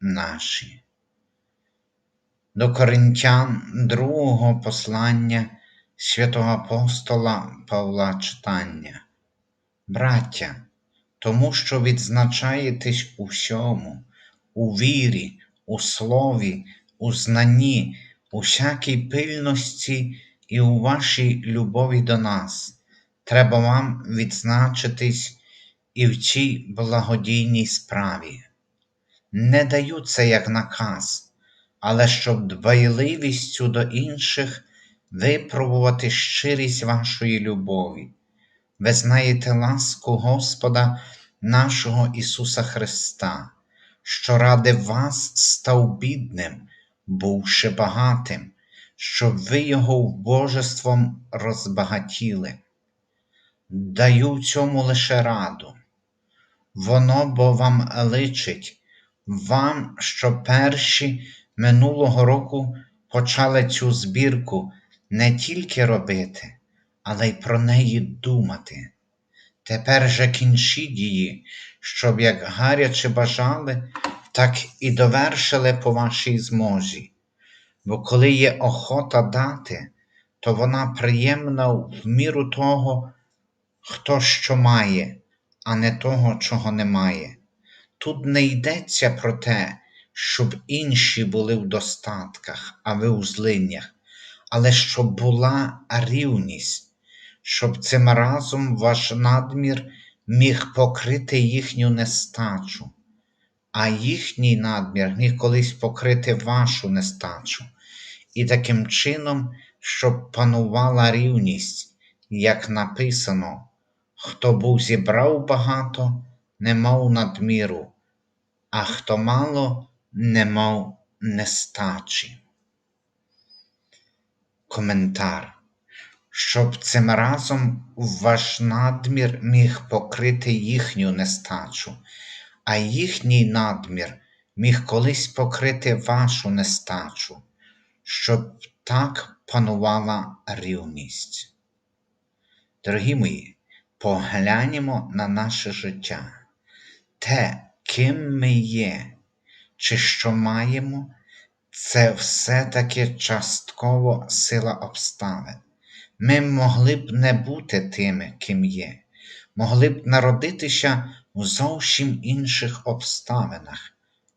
наші. До Коринтян другого послання святого апостола Павла читання. Браття, тому що відзначаєтесь у всьому, у вірі, у слові, у знанні, у всякій пильності і у вашій любові до нас, треба вам відзначитись і в цій благодійній справі. Не даю це як наказ, але щоб дбайливістю до інших випробувати щирість вашої любові. Ви знаєте ласку Господа нашого Ісуса Христа, що ради вас став бідним, бувши багатим, щоб ви Його божеством розбагатіли. Даю цьому лише раду. Воно бо вам личить, вам, що перші минулого року почали цю збірку не тільки робити, але й про неї думати. Тепер же кінчіть її, щоб як гаряче бажали, так і довершили по вашій зможі. Бо коли є охота дати, то вона приємна в міру того, хто що має, а не того, чого немає. Тут не йдеться про те, щоб інші були в достатках, а ви у злиннях, але щоб була рівність, щоб цим разом ваш надмір міг покрити їхню нестачу, а їхній надмір міг колись покрити вашу нестачу, і таким чином, щоб панувала рівність, як написано, хто був зібрав багато, не мав надміру, а хто мало не мав нестачі. Коментар. Щоб цим разом ваш надмір міг покрити їхню нестачу, а їхній надмір міг колись покрити вашу нестачу, щоб так панувала рівність. Дорогі мої, погляньмо на наше життя, те, ким ми є, чи що маємо, це все-таки частково сила обставин. Ми могли б не бути тими, ким є, могли б народитися у зовсім інших обставинах,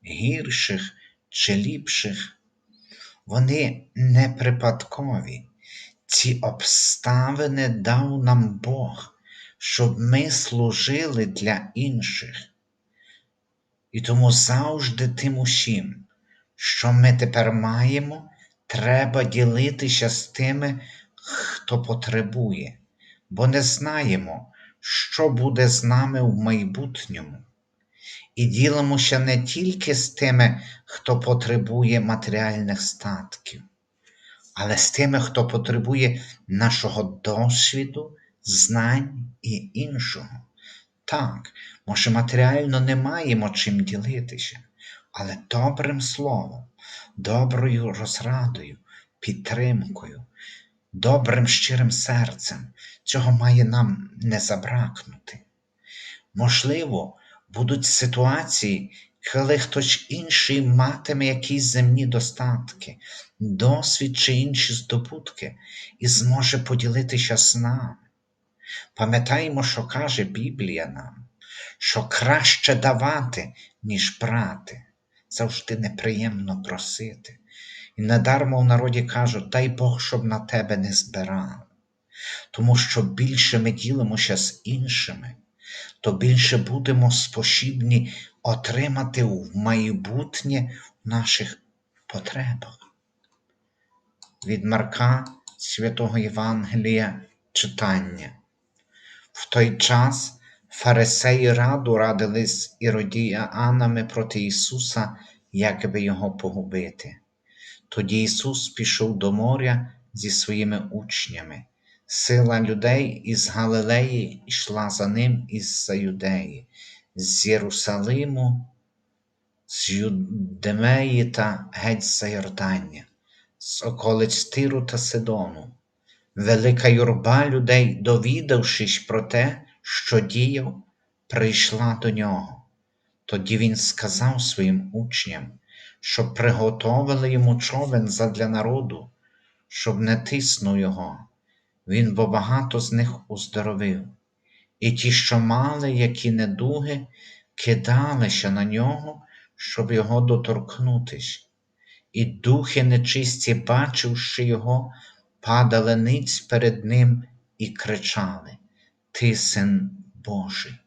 гірших чи ліпших. Вони не припадкові. Ці обставини дав нам Бог, щоб ми служили для інших. І тому завжди тим усім, що ми тепер маємо, треба ділитися з тими, хто потребує, бо не знаємо, що буде з нами в майбутньому. І ділимося не тільки з тими, хто потребує матеріальних статків, але з тими, хто потребує нашого досвіду, знань і іншого. Так, може, матеріально не маємо чим ділитися, але добрим словом, доброю розрадою, підтримкою, добрим щирим серцем цього має нам не забракнути. Можливо, будуть ситуації, коли хтось інший матиме якісь земні достатки, досвід чи інші здобутки і зможе поділитися з нами. Пам'ятаємо, що каже Біблія нам, що краще давати, ніж брати, завжди неприємно просити. І недармо в народі кажуть, дай Бог, щоб на тебе не збирали. Тому що більше ми ділимося з іншими, то більше будемо спосібні отримати в майбутнє в наших потребах. Від Марка Святого Євангелія читання. В той час фарисеї раду радились з іродіянами проти Ісуса, як би його погубити. Тоді Ісус пішов до моря зі своїми учнями. Сила людей із Галилеї йшла за ним із Юдеї, з Єрусалиму, з Юдемеї та геть за Йордання, з околиць Тиру та Сидону. Велика юрба людей, довідавшись про те, що діяв, прийшла до нього. Тоді він сказав своїм учням, щоб приготовили йому човен задля народу, щоб не тиснув його. Він бо багато з них уздоровив. І ті, що мали які недуги, кидалися на нього, щоб його доторкнутись. І духи нечисті, бачивши його, падали ниць перед ним і кричали Ти син Божий.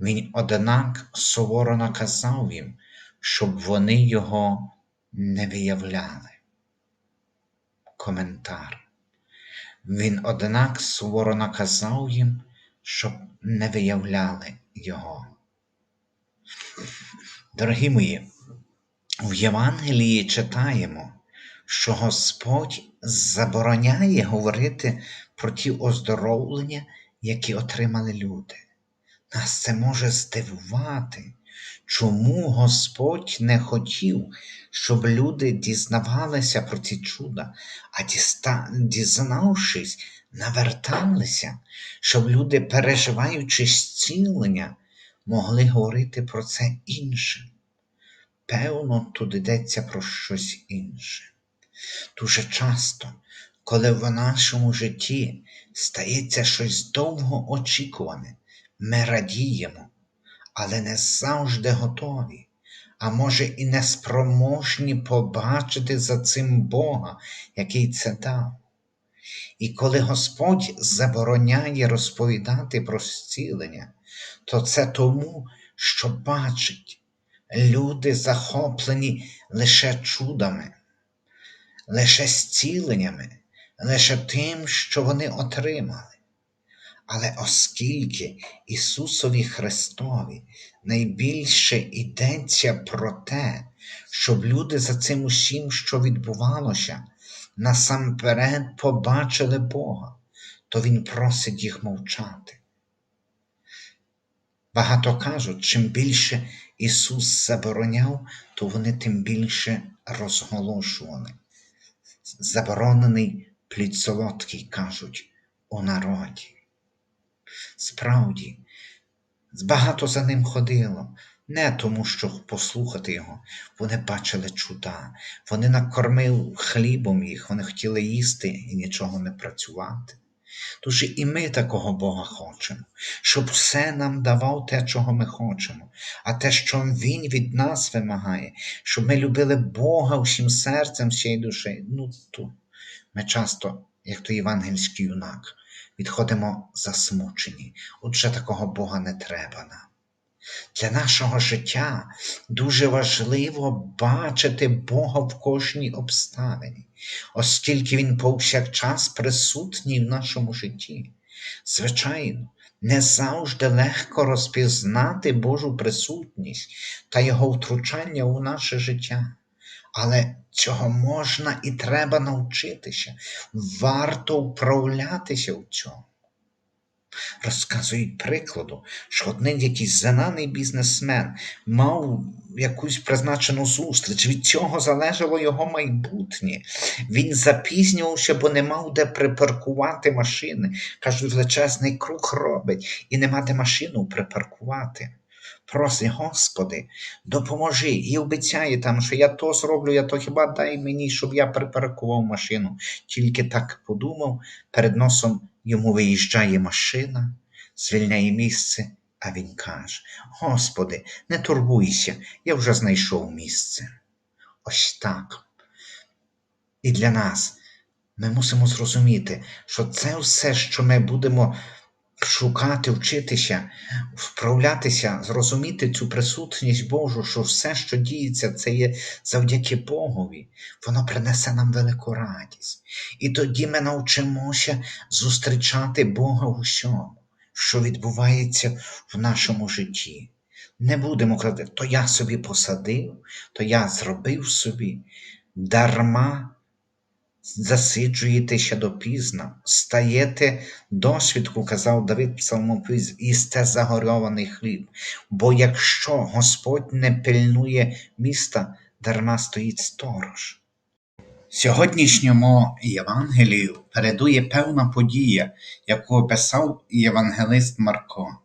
Він, однак, суворо наказав їм, щоб вони його не виявляли. Коментар. Він, однак, суворо наказав їм, щоб не виявляли його. Дорогі мої, в Євангелії читаємо, що Господь забороняє говорити про ті оздоровлення, які отримали люди. Нас це може здивувати, чому Господь не хотів, щоб люди дізнавалися про ці чуда, а дізнавшись, наверталися, щоб люди, переживаючи зцілення, могли говорити про це іншим. Певно, тут йдеться про щось інше. Дуже часто, коли в нашому житті стається щось довго очікуване, ми радіємо, але не завжди готові, а може і неспроможні побачити за цим Бога, який це дав. І коли Господь забороняє розповідати про зцілення, то це тому, що бачить, люди захоплені лише чудами, лише зціленнями, лише тим, що вони отримали. Але оскільки Ісусові Христові найбільше йдеться про те, щоб люди за цим усім, що відбувалося, насамперед побачили Бога, то Він просить їх мовчати. Багато кажуть, чим більше Ісус забороняв, то вони тим більше розголошували. Заборонений плід солодкий, кажуть, у народі. Справді, багато за ним ходило, не тому, щоб послухати його. Вони бачили чуда, вони накормив хлібом їх, вони хотіли їсти і нічого не працювати. Тож і ми такого Бога хочемо, щоб все нам давав те, чого ми хочемо, а те, що Він від нас вимагає, щоб ми любили Бога всім серцем, всією душею. Ну то ми часто, як той євангельський юнак, відходимо засмучені. Отже, такого Бога не треба нам. Для нашого життя дуже важливо бачити Бога в кожній обставині, оскільки Він повсякчас присутній в нашому житті. Звичайно, не завжди легко розпізнати Божу присутність та Його втручання у наше життя. Але цього можна і треба навчитися, варто вправлятися в цьому. Розказують прикладу, що один якийсь зананий бізнесмен мав якусь призначену зустріч, від цього залежало його майбутнє. Він запізнювався, бо не мав де припаркувати машини. Кажуть, величезний круг робить і нема де машину припаркувати. Просить, Господи, допоможи і обіцяє там, що я то зроблю, я то хіба дай мені, щоб я припаркував машину. Тільки так подумав, перед носом йому виїжджає машина, звільняє місце, а він каже: Господи, не турбуйся, я вже знайшов місце. Ось так. І для нас ми мусимо зрозуміти, що це все, що ми будемо шукати, вчитися, вправлятися, зрозуміти цю присутність Божу, що все, що діється, це є завдяки Богові, воно принесе нам велику радість. І тоді ми навчимося зустрічати Бога в усьому, що відбувається в нашому житті. Не будемо казати, то я собі посадив, то я зробив собі. Дарма засиджуєте ще допізно, стаєте досвідку, казав Давид Псалмопис, їсте загорьований хліб. Бо якщо Господь не пильнує міста, дарма стоїть сторож. Сьогоднішньому Євангелію передує певна подія, яку описав євангелист Марко.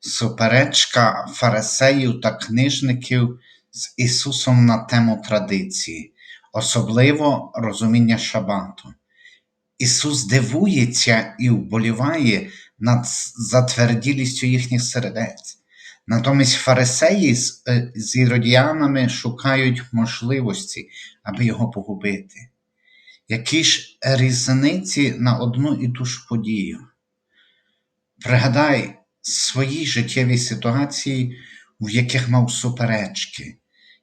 Суперечка фарисеїв та книжників з Ісусом на тему традиції, особливо розуміння шабату. Ісус дивується і вболіває над затверділістю їхніх сердець. Натомість фарисеї з, е, з іродіянами шукають можливості, аби його погубити. Які ж різниці на одну і ту ж подію? Пригадай свої життєві ситуації, в яких мав суперечки,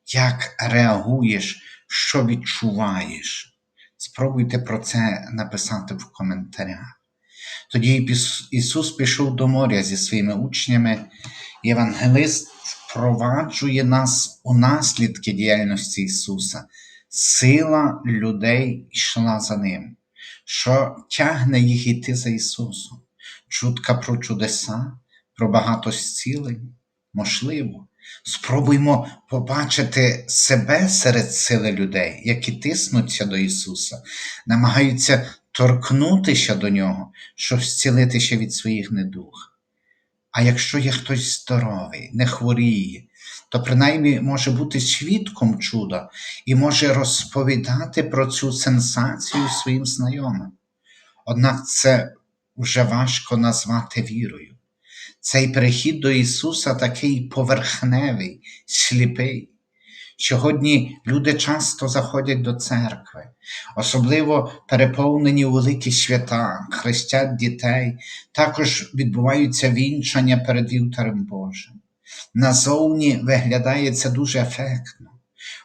як реагуєш, що відчуваєш. Спробуйте про це написати в коментарях. Тоді Ісус пішов до моря зі своїми учнями. Євангелист впроваджує нас у наслідки діяльності Ісуса. Сила людей йшла за Ним, що тягне їх іти за Ісусом. Чутка про чудеса, про багато зцілень, можливо. Спробуймо побачити себе серед сили людей, які тиснуться до Ісуса, намагаються торкнутися до Нього, щоб зцілитися від своїх недуг. А якщо є хтось здоровий, не хворіє, то принаймні може бути свідком чуда і може розповідати про цю сенсацію своїм знайомим. Однак це вже важко назвати вірою. Цей перехід до Ісуса такий поверхневий, сліпий. Сьогодні люди часто заходять до церкви, особливо переповнені великі свята, хрестять дітей, також відбуваються вінчання перед вівтарем Божим. Назовні виглядає це дуже ефектно.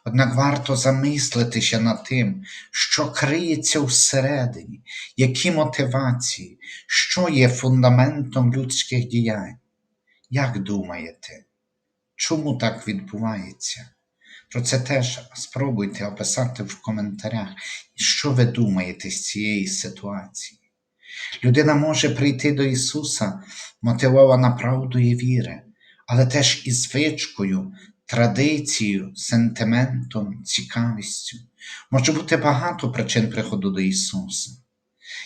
Однак варто замислитися над тим, що криється всередині, які мотивації, що є фундаментом людських діянь. Як думаєте, чому так відбувається? Про це теж спробуйте описати в коментарях, що ви думаєте з цієї ситуації. Людина може прийти до Ісуса, мотивована правдою віри, але теж із звичкою, традицією, сентиментом, цікавістю. Може бути багато причин приходу до Ісуса.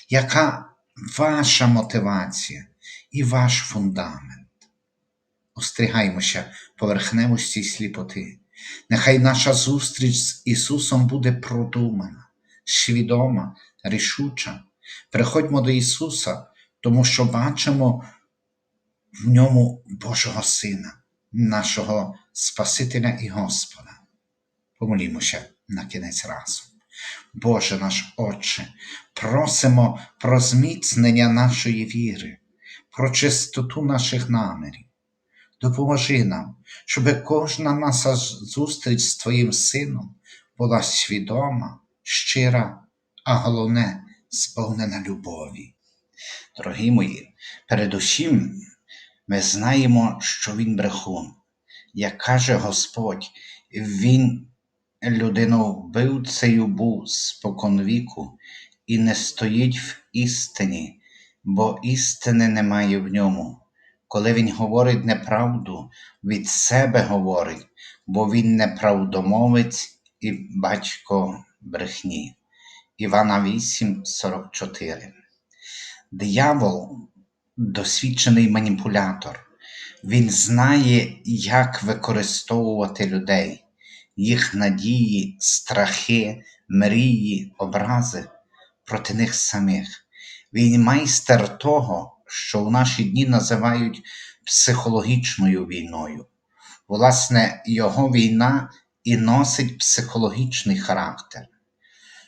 Яка ваша мотивація і ваш фундамент? Остерігаймося поверхневості й сліпоти. Нехай наша зустріч з Ісусом буде продумана, свідома, рішуча. Приходьмо до Ісуса, тому що бачимо в ньому Божого Сина, нашого Спасителя і Господа. Помолімося на кінець разом. Боже наш Отче, просимо про зміцнення нашої віри, про чистоту наших намірів. Допоможи нам, щоб кожна наша зустріч з Твоїм Сином була свідома, щира, а головне, сповнена любові. Дорогі мої, передусім ми знаємо, що Він брехун. Як каже Господь, Він людиновбивцею був споконвіку і не стоїть в істині, бо істини немає в ньому. Коли він говорить неправду, від себе говорить, бо він неправдомовець і батько брехні. Івана 8, 44. Диявол досвідчений маніпулятор. Він знає, як використовувати людей, їх надії, страхи, мрії, образи проти них самих. Він майстер того, що в наші дні називають психологічною війною. Власне, його війна і носить психологічний характер.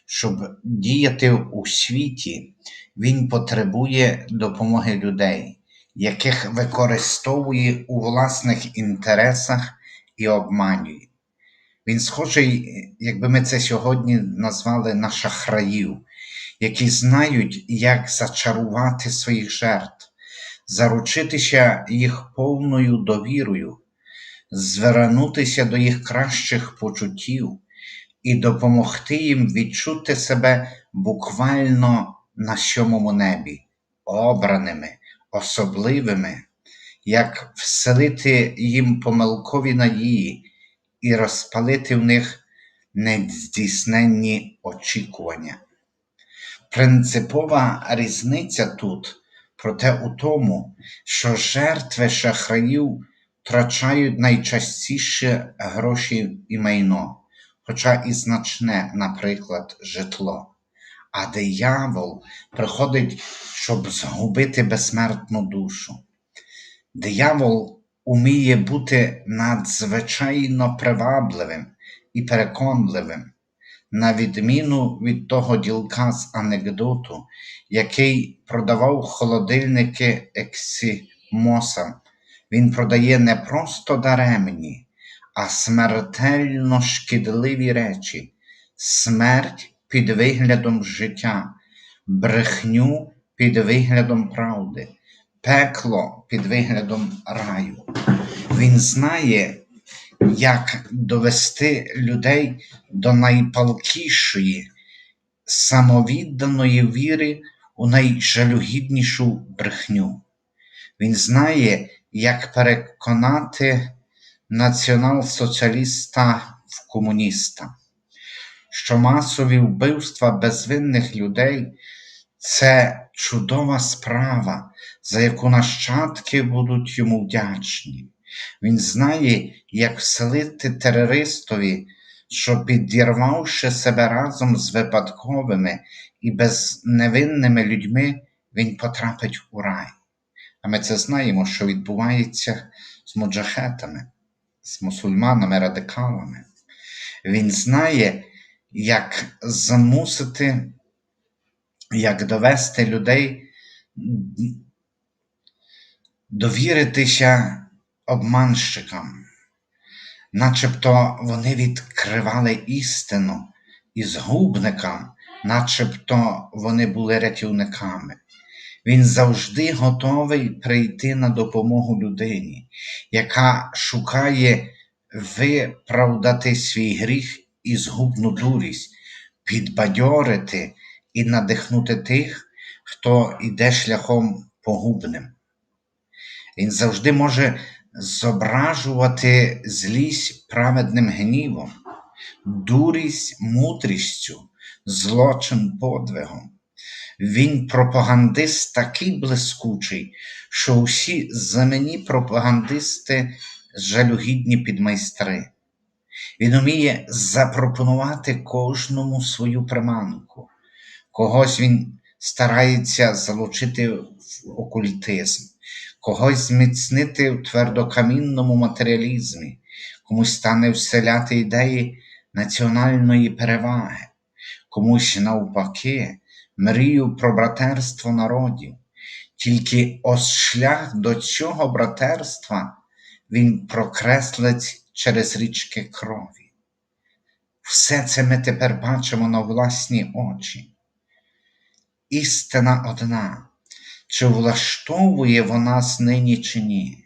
Щоб діяти у світі, він потребує допомоги людей, яких використовує у власних інтересах і обманює. Він схожий, якби ми це сьогодні назвали на шахраїв, які знають, як зачарувати своїх жертв, заручитися їх повною довірою, звернутися до їх кращих почуттів і допомогти їм відчути себе буквально на сьомому небі, обраними, особливими, як вселити їм помилкові надії і розпалити в них нездійсненні очікування. Принципова різниця тут проте у тому, що жертви шахраїв втрачають найчастіше гроші і майно, хоча і значне, наприклад, житло. А диявол приходить, щоб згубити безсмертну душу. Диявол уміє бути надзвичайно привабливим і переконливим, на відміну від того ділка з анекдоту, який продавав холодильники Ексімоса. Він продає не просто даремні, а смертельно шкідливі речі, смерть під виглядом життя, брехню під виглядом правди, пекло під виглядом раю. Він знає, як довести людей до найпалкішої, самовідданої віри у найжалюгіднішу брехню. Він знає, як переконати націонал-соціаліста в комуніста, що масові вбивства безвинних людей це чудова справа, за яку нащадки будуть йому вдячні. Він знає, як вселити терористові, що підірвавши себе разом з випадковими і безневинними людьми, він потрапить у рай. А ми це знаємо, що відбувається з муджахетами, з мусульманами, радикалами. Він знає, як замусити, як довести людей довіритися обманщикам, начебто вони відкривали істину і згубникам, начебто вони були рятівниками. Він завжди готовий прийти на допомогу людині, яка шукає виправдати свій гріх і згубну дурість, підбадьорити і надихнути тих, хто йде шляхом погубним. Він завжди може зображувати злість праведним гнівом, дурість мудрістю, злочин подвигом. Він пропагандист такий блискучий, що усі замені пропагандисти жалюгідні підмайстри. Він уміє запропонувати кожному свою приманку. Когось він старається залучити в окультизм, когось зміцнити в твердокамінному матеріалізмі, комусь стане вселяти ідеї національної переваги, комусь навпаки мрію про братерство народів. Тільки ось шлях до цього братерства він прокреслить через річки крові. Все це ми тепер бачимо на власні очі. Істина одна, чи влаштовує вона нас нині чи ні?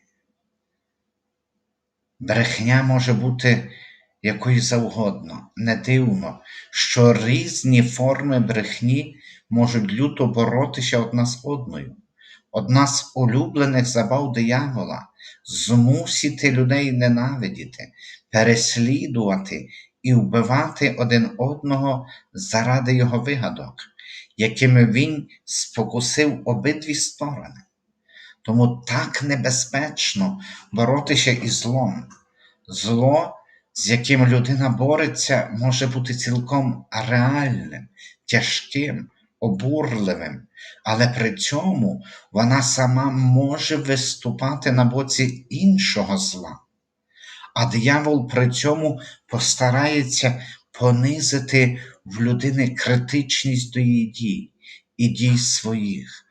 Брехня може бути якою завгодно, не дивно, що різні форми брехні можуть люто боротися одна з одною. Одна з улюблених забав диявола змусити людей ненавидіти, переслідувати і вбивати один одного заради його вигадок, якими він спокусив обидві сторони. Тому так небезпечно боротися із злом. Зло, з яким людина бореться, може бути цілком реальним, тяжким, обурливим, але при цьому вона сама може виступати на боці іншого зла. А диявол при цьому постарається понизити в людини критичність до її дій і дій своїх.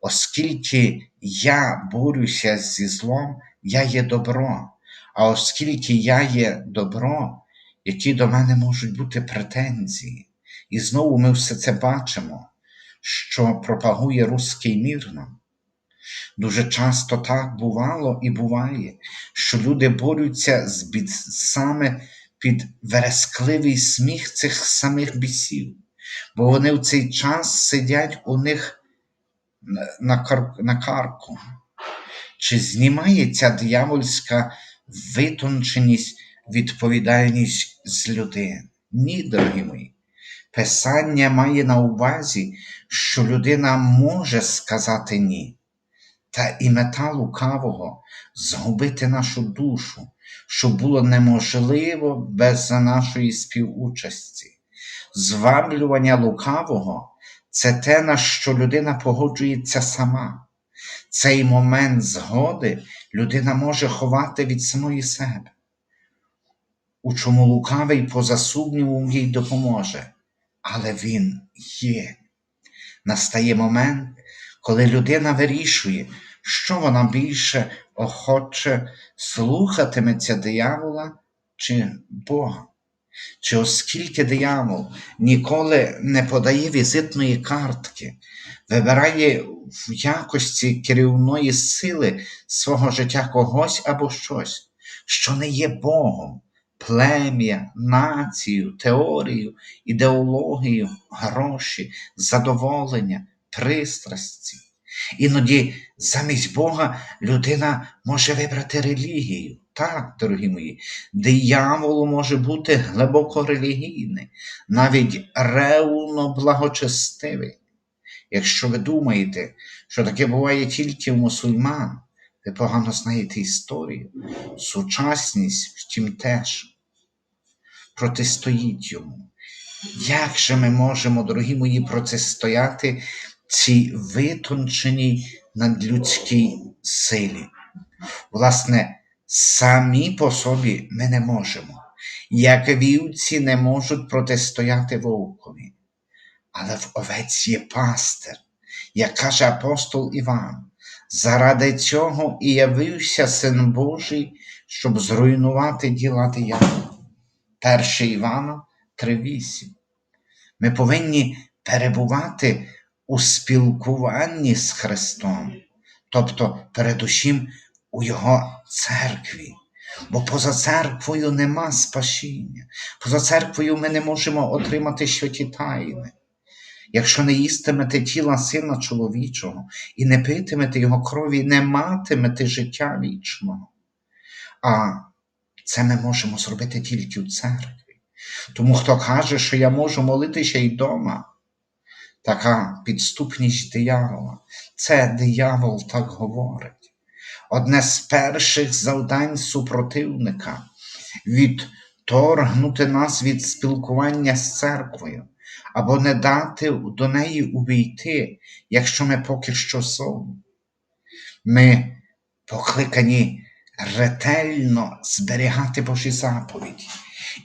Оскільки я борюся зі злом, я є добро. А оскільки я є добро, які до мене можуть бути претензії. І знову ми все це бачимо, що пропагує руський мір нам. Дуже часто так бувало і буває, що люди борються з бісами під верескливий сміх цих самих бісів, бо вони в цей час сидять у них на, кар... на карку. Чи знімає ця диявольська витонченість, відповідальність з людини? Ні, дорогі мої. Писання має на увазі, що людина може сказати ні, та і мета лукавого згубити нашу душу, що було неможливо без нашої співучасті. Зваблювання лукавого це те, на що людина погоджується сама. Цей момент згоди людина може ховати від самої себе, у чому лукавий поза сумнівом їй допоможе але він є. Настає момент, коли людина вирішує, що вона більше охоче слухатиметься диявола чи Бога. Чи оскільки диявол ніколи не подає візитної картки, вибирає в якості керівної сили свого життя когось або щось, що не є Богом, плем'я, націю, теорію, ідеологію, гроші, задоволення, пристрасті. Іноді замість Бога людина може вибрати релігію. Так, дорогі мої, дияволу може бути глибоко релігійний, навіть ревно благочестивий. Якщо ви думаєте, що таке буває тільки в мусульман, ви погано знаєте історію, сучасність, втім теж протистоїть йому. Як же ми можемо, дорогі мої, протистояти цій витонченій надлюдській силі? Власне, самі по собі ми не можемо, як вівці не можуть протистояти вовкові. Але в овець є пастир, як каже апостол Іван. Заради цього і явився Син Божий, щоб зруйнувати діла диявола. 1 Івана 3,8. Ми повинні перебувати у спілкуванні з Христом, тобто, передусім у Його церкві. Бо поза церквою нема спасіння, поза церквою ми не можемо отримати святі тайни. Якщо не їстимете тіла сина чоловічого і не питимете його крові, не матимете життя вічного. А це ми можемо зробити тільки в церкві. Тому хто каже, що я можу молитися й вдома, така підступність диявола. Це диявол так говорить. Одне з перших завдань супротивника відторгнути нас від спілкування з церквою або не дати до неї увійти, якщо ми поки що зовні. Ми покликані ретельно зберігати Божі заповіді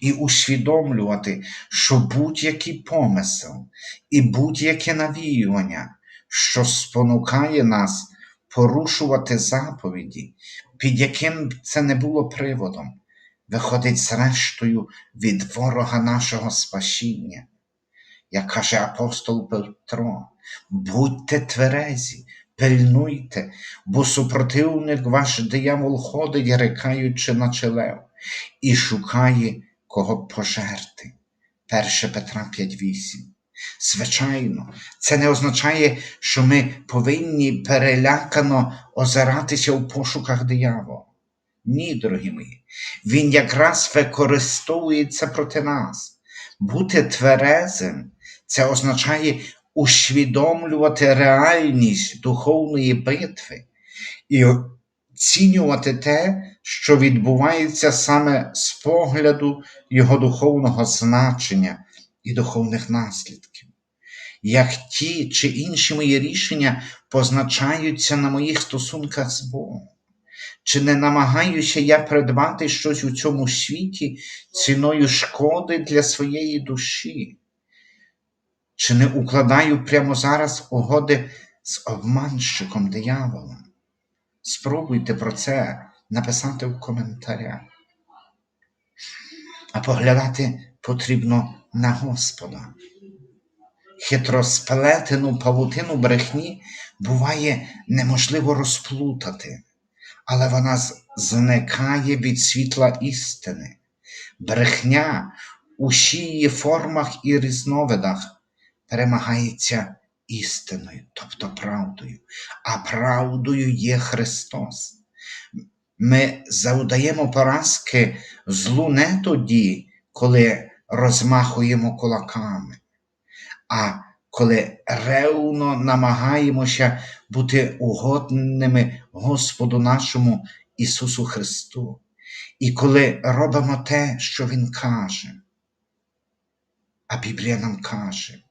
і усвідомлювати, що будь-який помисел і будь-яке навіювання, що спонукає нас порушувати заповіді, під яким це не було приводом, виходить зрештою від ворога нашого спасіння. Як каже апостол Петро, будьте тверезі, пильнуйте, бо супротивник ваш диявол ходить, рикаючи на челев, і шукає кого пожерти. 1 Петра 5,8. Звичайно, це не означає, що ми повинні перелякано озиратися у пошуках диявола. Ні, дорогі мої, він якраз використовується проти нас. Бути тверезим це означає усвідомлювати реальність духовної битви і оцінювати те, що відбувається саме з погляду його духовного значення і духовних наслідків. Як ті чи інші мої рішення позначаються на моїх стосунках з Богом. Чи не намагаюся я придбати щось у цьому світі ціною шкоди для своєї душі? Чи не укладаю прямо зараз угоди з обманщиком дияволом? Спробуйте про це написати в коментарях. А поглядати потрібно на Господа. хитросплетену павутину брехні буває неможливо розплутати, але вона зникає від світла істини. Брехня у її формах і різновидах перемагається істиною, тобто правдою, а правдою є Христос. Ми завдаємо поразки злу не тоді, коли розмахуємо кулаками, а коли ревно намагаємося бути угодними Господу нашому Ісусу Христу, і коли робимо те, що Він каже. А Біблія нам каже,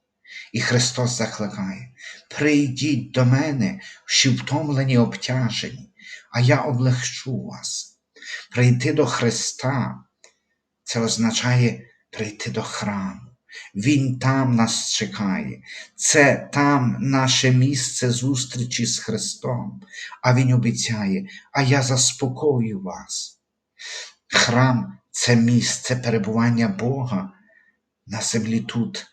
і Христос закликає: прийдіть до мене, що втомлені обтяжені, а я облегчу вас. Прийти до Христа це означає прийти до храму. Він там нас чекає. Це там наше місце зустрічі з Христом. А Він обіцяє, а я заспокою вас. Храм це місце перебування Бога на землі тут,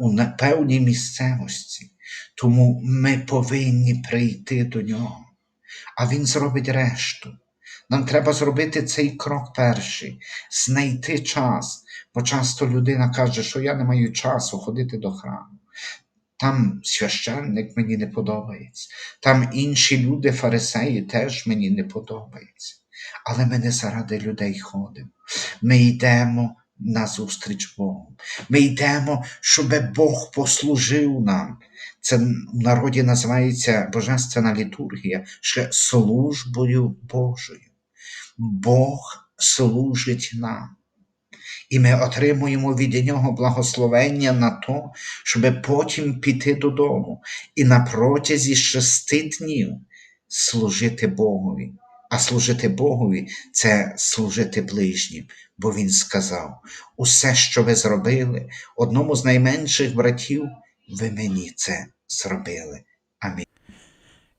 у, певній місцевості. Тому ми повинні прийти до нього. А Він зробить решту. Нам треба зробити цей крок перший, знайти час. Бо часто людина каже, що я не маю часу ходити до храму. Там священник мені не подобається, там інші люди, фарисеї, теж мені не подобаються. Але ми не заради людей ходимо. Ми йдемо на зустріч Богу. Ми йдемо, щоб Бог послужив нам. Це в народі називається Божественна літургія, ще службою Божою. Бог служить нам. І ми отримуємо від нього благословення на то, щоб потім піти додому і на протязі шести днів служити Богові. А служити Богові це служити ближнім, бо Він сказав: усе, що ви зробили, одному з найменших братів, ви мені це зробили. Амінь.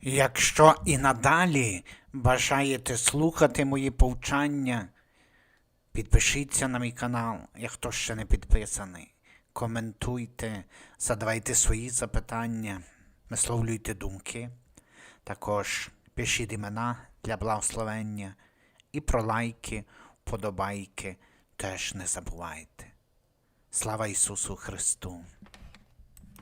Якщо і надалі бажаєте слухати мої повчання, підпишіться на мій канал, як хто ще не підписаний. Коментуйте, задавайте свої запитання, висловлюйте думки. Також пишіть імена для благословення і про лайки, вподобайки теж не забувайте. Слава Ісусу Христу!